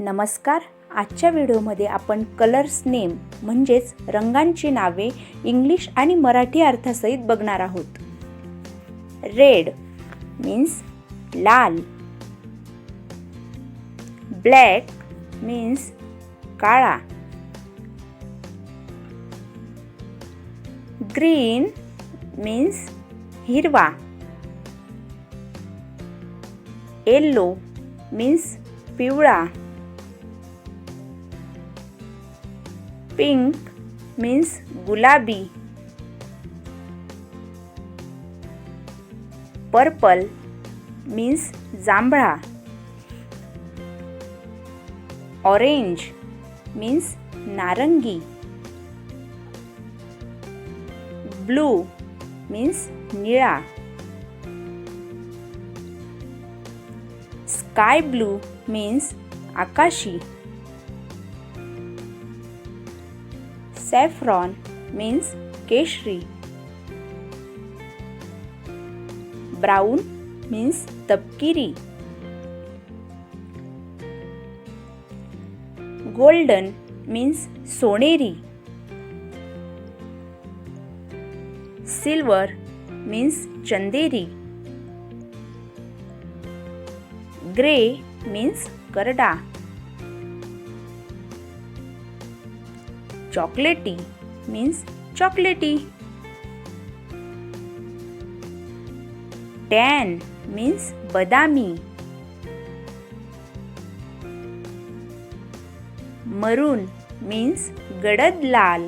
नमस्कार. आजच्या व्हिडिओमध्ये आपण कलर्स नेम म्हणजेच रंगांची नावे इंग्लिश आणि मराठी अर्थासहित बघणार आहोत. रेड मीन्स लाल. ब्लॅक मीन्स काळा. ग्रीन मीन्स हिरवा. येल्लो मीन्स पिवळा. पिंक मीन्स गुलाबी पर्पल मीन्स जांभळा ऑरेंज मीन्स नारंगी ब्लू मीन्स निळा स्काय ब्लू मीन्स आकाशी सॅफ्रॉन मीन्स केशरी ब्राऊन मीन्स तपकिरी गोल्डन मीन्स सोनेरी सिल्वर मीन्स चंदेरी ग्रे मीन्स करडा चॉकलेटी मीन्स चॉकलेटी. टॅन मीन्स बदामी. मरून मीन्स गडद लाल.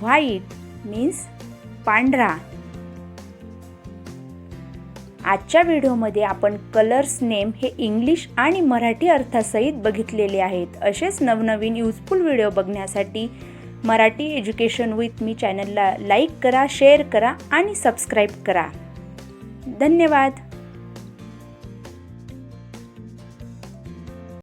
व्हाईट मीन्स पांढरा. आजच्या व्हिडिओमध्ये आपण कलर्स नेम हे इंग्लिश आणि मराठी अर्थासहित बघितलेले आहेत. असेच नवनवीन यूजफुल व्हिडिओ बघण्यासाठी मराठी एज्युकेशन विथ मी चॅनलला लाईक करा शेअर करा आणि सबस्क्राईब करा. धन्यवाद.